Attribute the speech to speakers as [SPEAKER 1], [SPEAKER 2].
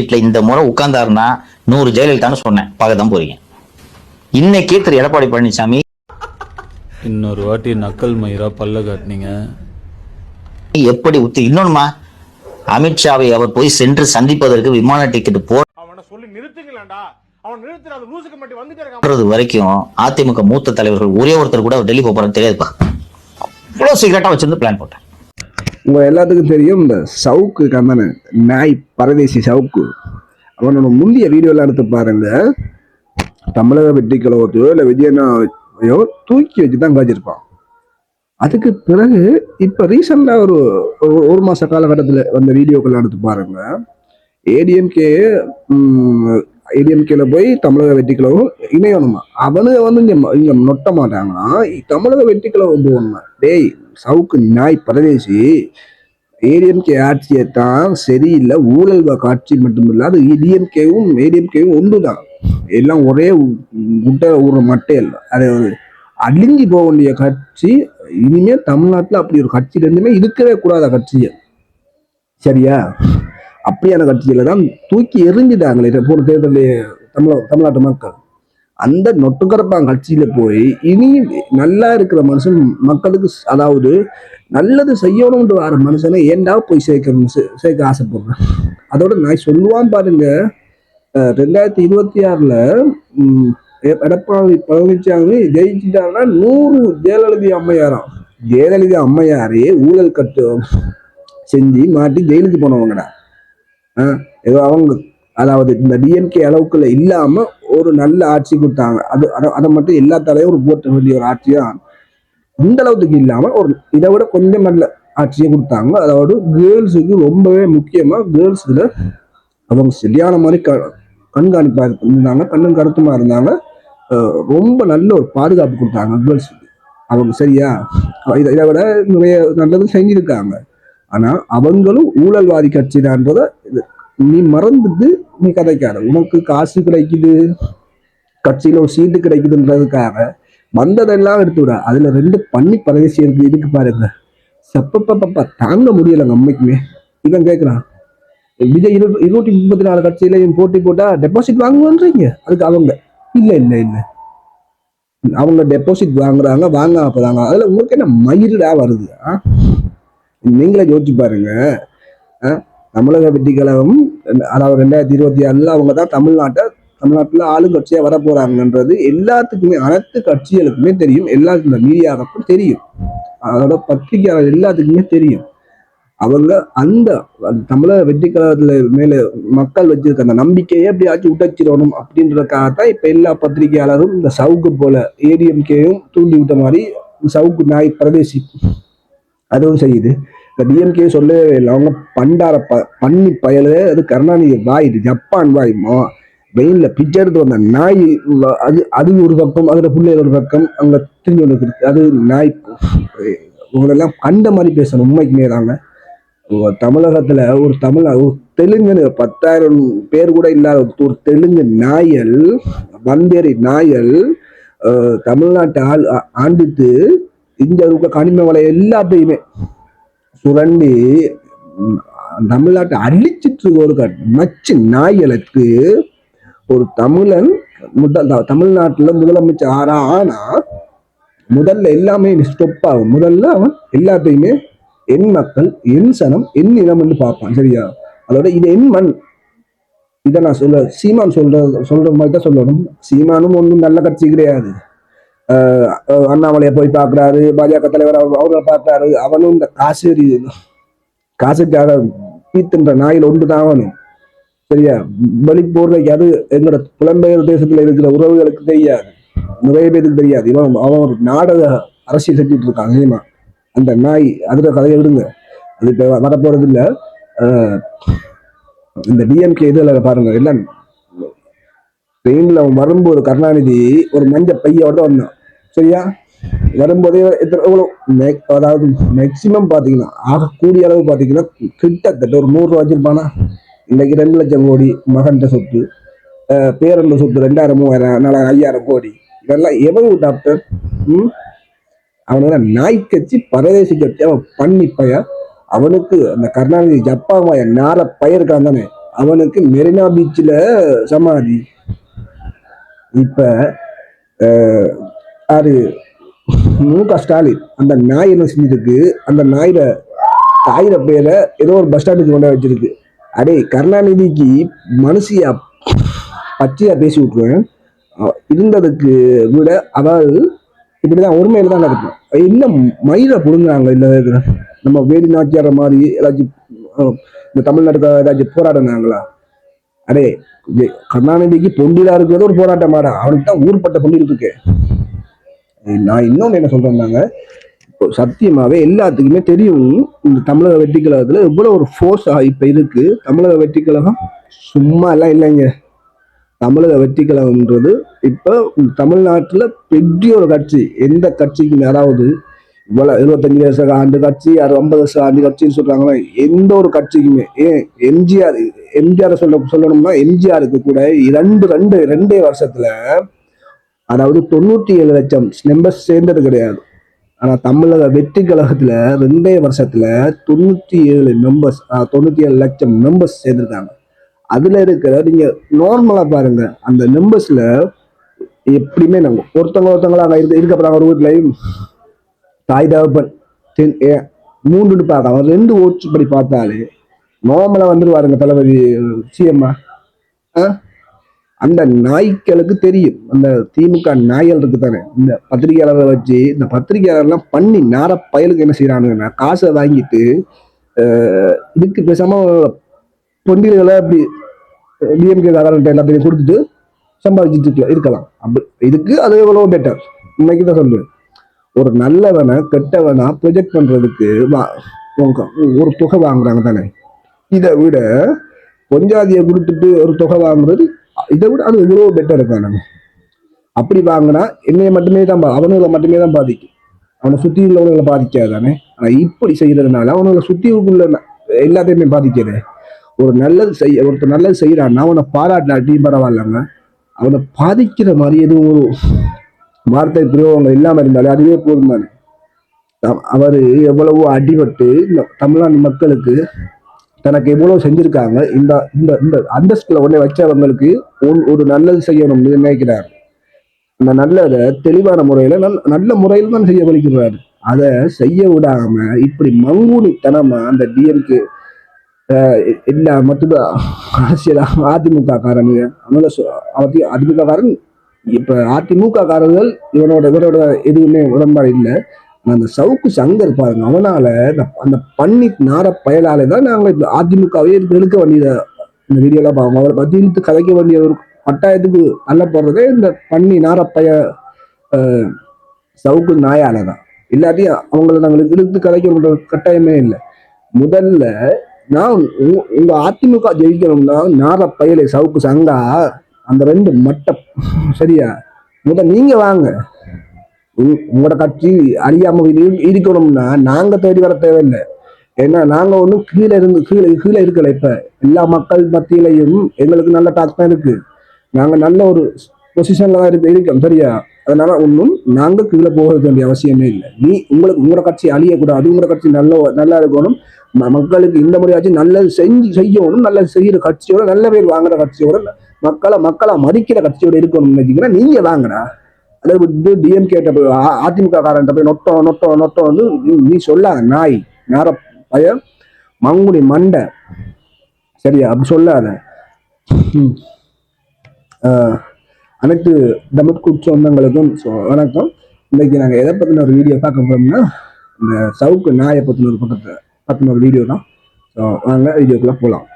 [SPEAKER 1] சீட்ல இந்த முறை உட்கார்ந்தாருன்னா நூறு ஜெயலலிதான்னு சொன்னேன். பார்க்க தான் போறீங்க. இன்னைக்கு திரு எடப்பாடி பழனிசாமி
[SPEAKER 2] இன்னொரு வாட்டி நக்கல் மயிரா பல்ல காட்டினீங்க.
[SPEAKER 1] எப்படி உத்து இன்னொன்னுமா? அமித்ஷாவை அவர் போய் சென்று சந்திப்பதற்கு விமான டிக்கெட்
[SPEAKER 3] அவனை சொல்லி நிறுத்துங்களேன்டா.
[SPEAKER 1] வரைக்கும் அதிமுக மூத்த தலைவர்கள் ஒரே ஒருத்தர் கூட டெல்லி போறான்னு தெரியாதுப்பா. இவ்வளவு சீக்கிரட்டா வச்சிருந்து பிளான் போட்டேன்.
[SPEAKER 4] உங்க எல்லாத்துக்கும் தெரியும் இந்த சவுக்கு கந்தன நாய் பரதேசி சவுக்கு. அவனோட முந்தைய வீடியோலாம் எடுத்து பாருங்க. தமிழக வெற்றி கழகத்தையோ இல்லை விஜயனாவையோ தூக்கி வச்சு தான் காய்ச்சிருப்பான். அதுக்கு பிறகு இப்போ ரீசெண்டாக ஒரு ஒரு- ஒரு மாத காலகட்டத்தில் வந்த வீடியோக்கெல்லாம் எடுத்து பாருங்க. ஏடிஎம்கே ஏடிஎம்கேல போய் தமிழக வெற்றி கழகம் இணையணுமா? அவனுங்க வந்து இங்க ம- இங்க நொட்ட மாட்டாங்கன்னா தமிழக வெற்றி கழகம் போகணுமா டேய் சவுக்கு நாய் பரதேசி. ஏடிஎம்கே ஆட்சியை தான் சரியில்லை ஊழல் காட்சி மட்டுமில்ல அது ஏடிஎம்கேவும் ஏடிஎம்கேவும் ஒன்று தான் எல்லாம் ஒரே குட்டை ஊற மட்டே இல்லை அது அழிஞ்சு போக வேண்டிய கட்சி இனிமே தமிழ்நாட்டில் அப்படி ஒரு கட்சி ரெண்டுமே இருக்கவே கூடாத கட்சியை சரியா? அப்படியான கட்சிகளை தான் தூக்கி எறிஞ்சிட்டாங்களே இதை போன தேர்தலில் தமிழ தமிழ்நாட்டு மக்கள். அந்த நொட்டுக்கரப்பான் கட்சியில போய் இனி நல்லா இருக்கிற மனுஷன் மக்களுக்கு அதாவது நல்லது செய்யணும்னு வர மனுஷனை ஏன்டா போய் சேர்க்கணும் சேர்க்க ஆசைப்படுறேன்? அதோட நான் சொல்லுவான் பாருங்க. ரெண்டாயிரத்தி இருபத்தி ஆறுல எடப்பாடி பழனிசாமி ஜெயிச்சிட்டாங்கன்னா நூறு ஜெயலலிதா அம்மையாராம். ஜெயலலிதா அம்மையாரே ஊழல் கட்டு செஞ்சு மாட்டி ஜெயிலுக்கு போனவங்கடா. ஏதோ அவங்க அதாவது இந்த டிஎம்கே அளவுக்குள்ள இல்லாம ஒரு நல்ல ஆட்சி கொடுத்தாங்க. அது அதை மட்டும் எல்லா தலைவரும் போட்ட வேண்டிய ஒரு ஆட்சி தான் இந்த அளவுக்கு இல்லாம ஒரு இதை விட கொஞ்சம் நல்ல ஆட்சியை கொடுத்தாங்க. அதாவது கேர்ள்ஸுக்கு ரொம்பவே முக்கியமா கேர்ள்ஸ்ல அவங்க சரியான மாதிரி க கண்காணிப்பா இருந்தாங்க கண்ணும் கருத்துமா இருந்தாங்க. ரொம்ப நல்ல ஒரு பாதுகாப்பு கொடுத்தாங்க கேர்ள்ஸுக்கு அவங்க சரியா? இதை இதை விட நிறைய நல்லது செஞ்சிருக்காங்க. ஆனால் அவங்களும் ஊழல்வாதி கட்சிதான்றத இது நீ மறந்துட்டு நீ கதைக்காத. உனக்கு காசு கிடைக்குது கட்சியில் ஒரு சீட்டு கிடைக்குதுன்றதுக்காக வந்ததெல்லாம் எடுத்து விட. அதில் ரெண்டு பண்ணி பரதேசி இருக்கு. இதுக்கு பாருங்க செப்பப்பப்பா தாங்க முடியலைங்க அம்மைக்குமே. இவன் கேட்குறான் விஜய் இரு இருநூற்றி முப்பத்தி நாலு கட்சியிலையும் போட்டி போட்டால் டெபாசிட் வாங்குவான்றீங்க? அதுக்கு அவங்க. இல்லை இல்லை இல்லை. அவங்க டெபாசிட் வாங்குறாங்க வாங்க போகிறாங்க அதில் உங்களுக்கு என்ன மயிருடா வருது ஆ? நீங்களே யோசிச்சு பாருங்க. தமிழக வெற்றி கழகம் அதாவது ரெண்டாயிரத்தி இருபத்தி ஏழுல அவங்க தான் தமிழ்நாட்டை தமிழ்நாட்டுல ஆளுங்கட்சியாக வர போறாங்கன்றது எல்லாத்துக்குமே அனைத்து கட்சிகளுக்குமே தெரியும். எல்லா இந்த மீடியாவுக்கும் தெரியும். அதோட பத்திரிகையாளர் எல்லாத்துக்குமே தெரியும். அவங்க அந்த தமிழக வெற்றி கழகத்துல மேல மக்கள் வச்சிருக்க அந்த நம்பிக்கையை எப்படியாச்சும் உடைச்சிடணும் அப்படின்றதுக்காகத்தான் இப்ப எல்லா பத்திரிகையாளரும் இந்த சவுக்கு போல ஏடிஎம்கேயும் தூண்டி விட்ட மாதிரி சவுக்கு நாய் பிரதேசி அதுவும் செய்யுது இந்த டிஎம்கே சொல்லவே இல்லை அவங்க பண்டார ப பண்ணி பயலு அது கருணாநிதி வாய் இது ஜப்பான் வாய் மா. வெயிலில் பிச்சை எடுத்து வந்த நாய் அது அது ஒரு பக்கம் அதில் பிள்ளைகள் ஒரு பக்கம் அங்கே திரிஞ்சு ஒன்று அது நாய் உங்களெல்லாம் கண்ட மாதிரி பேசணும் உண்மைக்குமே தாங்க. தமிழகத்தில் ஒரு தமிழ் ஒரு தெலுங்கு பத்தாயிரம் பேர் கூட இல்லாத ஒரு தெலுங்கு நாயல் வந்தேரி நாயல் தமிழ்நாட்டை ஆள் ஆ- ஆண்டுட்டு இங்க இருக்க கனிம வலை எல்லாத்தையுமே சுரண்டி தமிழ்நாட்டை அழிச்சிட்டு ஒரு க- நாய்களுக்கு ஒரு தமிழன் முதல் த- தமிழ்நாட்டுல முதலமைச்சர் ஆறா ஆனா முதல்ல எல்லாமே ஸ்டொப் ஆகும். முதல்ல அவன் எல்லாத்தையுமே என் மக்கள் என் சனம் என் இனம்னு பார்ப்பான். சரியா? அதோட இது என் மண். இதை நான் சொல்ல சீமான் சொல்ற சொல்ற மாதிரி தான் சொல்லணும். சீமானும் ஒன்றும் நல்ல கட்சி கிடையாது. அண்ணாமலையை போய் பார்க்குறாரு. பாஜக தலைவர் அவர்களை பார்க்குறாரு. அவனும் இந்த காசு காசுக்காக பீத்துன்ற நாயில் ஒன்று தான் அவனும் சரியா? வெளிப்போர்வைக்கு அது எங்களோட புலம்பெயர் தேசத்தில் இருக்கிற உறவுகளுக்கு தெரியாது. நிறைய பேருக்கு தெரியாது. இவன் அவன் ஒரு நாடக அரசியல் செஞ்சுட்டு இருக்கான் சீமா அந்த நாய் அதில் கதையை விடுங்க. அது இப்போ வரப்போறது இல்லை ஆஹ் இந்த டிஎம்கே இதில் பாருங்க. எல்லாம் ட்ரெயினில் அவன் வரும்போது கருணாநிதி ஒரு மஞ்ச பையோட வந்தான். சரியா? வரும்போதே எத்தனை எவ்வளோ மேக் அதாவது மேக்சிமம் பார்த்தீங்கன்னா ஆகக்கூடிய அளவு பார்த்தீங்கன்னா கிட்டத்தட்ட ஒரு நூறுரூவா வச்சிருப்பானா? இன்னைக்கு ரெண்டு லட்சம் கோடி மகன்கிட்ட சொத்து பேரண்ட சொத்து ரெண்டாயிரம் மூவாயிரம் நாலாயிரம் ஐயாயிரம் கோடி. இதெல்லாம் எவ்வளவு டாக்டர் ம்? அவனுக்கு நாய் கட்சி பரதேசி கட்சி அவன் பண்ணி பய அவனுக்கு அந்த கருணாநிதி ஜப்பான் வாய நார பயிருக்கான் தானே. அவனுக்கு மெரினா பீச்சில் சமாதி. இப்போ யாரு மு க ஸ்டாலின் அந்த நாய் என்ன செஞ்சிருக்கு? அந்த நாயில தாயிர பேரை ஏதோ ஒரு பஸ் ஸ்டாண்டுக்கு கொண்டா வச்சிருக்கு. அடே கருணாநிதிக்கு மனுஷியா பச்சையா பேசி விட்டுருவேன். இருந்ததுக்கு விட அதாவது இப்படிதான் ஒருமையில தான் நடக்கும். இன்னும் மயில புடுங்குறாங்க இல்லை நம்ம வேலி நாச்சியார மாதிரி ஏதாச்சும் இந்த தமிழ்நாட்டுக்கு ஏதாச்சும் போராடினாங்களா? அடே கருணாநிதிக்கு பொண்டிலா இருக்கிறது ஒரு போராட்டமாடா. அவனுக்கு தான் ஊர்பட்ட பொண்டில் இருக்கு. நான் இன்னொன்று என்ன சொல்கிறேன்னாங்க இப்போ சத்தியமாகவே எல்லாத்துக்குமே தெரியும் இந்த தமிழக வெற்றி கழகத்தில் எவ்வளோ ஒரு ஃபோர்ஸ் இப்போ இருக்குது தமிழக வெற்றி கழகம் சும்மா எல்லாம் இல்லைங்க. தமிழக வெற்றி கழகம்ன்றது இப்போ தமிழ்நாட்டில் பெரிய ஒரு கட்சி. எந்த கட்சிக்குமே அதாவது இவ்வளோ இருபத்தஞ்சு வருஷ ஆண்டு கட்சி அது ஐம்பது வருஷம் ஆண்டு கட்சின்னு சொல்கிறாங்களா எந்த ஒரு கட்சிக்குமே. ஏன் எம்ஜிஆர் எம்ஜிஆர் சொல்ல சொல்லணும்னா எம்ஜிஆருக்கு கூட இரண்டு ரெண்டு ரெண்டே வருஷத்தில் அதாவது தொண்ணூத்தி ஏழு லட்சம் மெம்பர்ஸ் சேர்ந்தது கிடையாது. ஆனால் தமிழக வெற்றி கழகத்தில் ரெண்டே வருஷத்தில் தொண்ணூற்றி ஏழு மெம்பர்ஸ் தொண்ணூற்றி ஏழு லட்சம் மெம்பர்ஸ் சேர்ந்துருக்காங்க. அதில் இருக்கிற நீங்கள் நார்மலாக பாருங்கள் அந்த மெம்பர்ஸில் எப்படியுமே நம்ம ஒருத்தவங்க ஒருத்தவங்களா அங்கே இருக்க இருக்க போறாங்க ஒரு வீட்லயும் தாய் தகப்பன் தென் ஏ- மூன்று பார்க்கலாம் ரெண்டு ஓட்ஸ் படி பார்த்தாலே நார்மலாக வந்துடுவாருங்க தளபதி சிஎம்மா. அந்த நாய்க்களுக்கு தெரியும். அந்த திமுக நாய்கள் இருக்கு தானே இந்த பத்திரிகையாளரை வச்சு இந்த பத்திரிகையாளர்லாம் பண்ணி நார பயலுக்கு என்ன செய்யறானுங்கன்னா காசை வாங்கிட்டு இதுக்கு பேசாம பொண்டிகளை அப்படி டிஎம்கே காரர்கிட்ட எல்லாத்தையும் கொடுத்துட்டு சம்பாதிச்சுட்டு இருக்கலாம். அப்படி இதுக்கு அது எவ்வளவு பெட்டர் இன்னைக்கு தான் சொல்லுவேன் ஒரு நல்லவனை கெட்டவனா ப்ரொஜெக்ட் பண்றதுக்கு ஒரு தொகை வாங்குறாங்க தானே? இதை விட பொஞ்சாதியை கொடுத்துட்டு ஒரு தொகை வாங்குறது இதை விட அது எவ்வளோ பெட்டர் இருக்கானுங்க அப்படி வாங்கினா என்னையை மட்டுமே தான் அவனுகளை அவனுங்களை மட்டுமே தான் பாதிக்கும். அவனை சுற்றி உள்ளவங்களை பாதிக்காது தானே ஆனால் இப்படி செய்யறதுனால அவனுங்களை சுற்றி உள்ள எல்லாத்தையுமே பாதிக்கிறது ஒரு நல்லது செய்ய ஒருத்தர் நல்லது செய்கிறான்னா அவனை பாராட்டினாட்டியும் பரவாயில்லங்க. அவனை பாதிக்கிற மாதிரி எதுவும் ஒரு வார்த்தை பிரயோகங்கள் இல்லாமல் இருந்தாலே அதுவே போதும் தானே அவர் எவ்வளவோ அடிபட்டு இந்த தமிழ்நாடு மக்களுக்கு தனக்கு எவ்வளவு செஞ்சிருக்காங்க இந்த இந்த இந்த அந்தஸ்துல உடனே வச்சவங்களுக்கு ஒரு- ஒரு நல்லது செய்யணும்னு நினைக்கிறார். அந்த நல்லதை தெளிவான முறையில நல்ல நல்ல முறையில் தான் செய்ய வலிக்கிறார். அதை செய்ய விடாம இப்படி மங்குனித்தனமா அந்த டிஎம்கே எல்லா மற்ற அரசியல் அதிமுக காரனுங்க அதனால அதிமுக காரன் இப்ப அதிமுக காரர்கள் இவனோட இவரோட எதுவுமே உடன்பாடு இல்லை. அந்த சவுக்கு சங்கர் பாருங்க அவனால அந்த பண்ணி நார பயலாலே தான் நாங்க அதிமுகவே எடுக்க வேண்டியத இந்த வீடியோலாம் பார்ப்போம் அவரை பத்தி இழுத்து கதைக்க வேண்டிய ஒரு கட்டாயத்துக்கு தள்ளப்படுறதே இந்த பண்ணி நார பய சவுக்கு நாயால தான். இல்லாட்டியும் அவங்கள நாங்கள் இழுத்து கதைக்க கட்டாயமே இல்லை. முதல்ல நான் உங்க- அதிமுக ஜெயிக்கணும்னா நார பயலை சவுக்கு சங்கா அந்த ரெண்டு மட்டம். சரியா? முதல் நீங்க வாங்க. உங்களோட கட்சி அழியாம இருக்கணும்னா நாங்க தேடி வர தேவையில்லை. ஏன்னா நாங்க ஒன்றும் கீழே இருந்து கீழே கீழே இருக்கல இப்ப. எல்லா மக்கள் மத்தியிலையும் எங்களுக்கு நல்ல டாக் தான் இருக்கு. நாங்க நல்ல ஒரு பொசிஷன்ல தான் இருக்கு இருக்கோம் சரியா? அதனால ஒன்றும் நாங்க கீழே போக வேண்டிய அவசியமே இல்லை. நீ உங்களுக்கு உங்களோட கட்சி அழியக்கூடாது. உங்களோட கட்சி நல்ல நல்லா இருக்கணும். மக்களுக்கு இந்த முறையாச்சும் நல்லது செஞ்சு செய்யணும். நல்லது செய்யற கட்சியோட நல்ல பேர் வாங்குற கட்சியோட மக்களை மக்களை மதிக்கிற கட்சியோட இருக்கணும்னு நினைக்கிறேன் நீங்க வாங்கடா. அதை விட்டு டிஎம்கே போய் அதிமுக காரன்ட்ட போய் நொட்டோம் நொட்டோம் நொட்டோம் வந்து நீ- நீ சொல்லாத நாய் நேர பய மங்குடி மண்டை. சரியா? அப்படி சொல்லாத. ம். அனைத்து தமிழ்குட் சொந்தங்களுக்கும் வணக்கம். இன்னைக்கு நாங்கள் எதை பற்றின ஒரு வீடியோ பார்க்க போறோம்னா இந்த சவுக்கு நாயை பற்றின ஒரு பக்கத்தை பற்றின ஒரு வீடியோ தான். ஸோ வாங்க வீடியோக்குள்ளே போகலாம்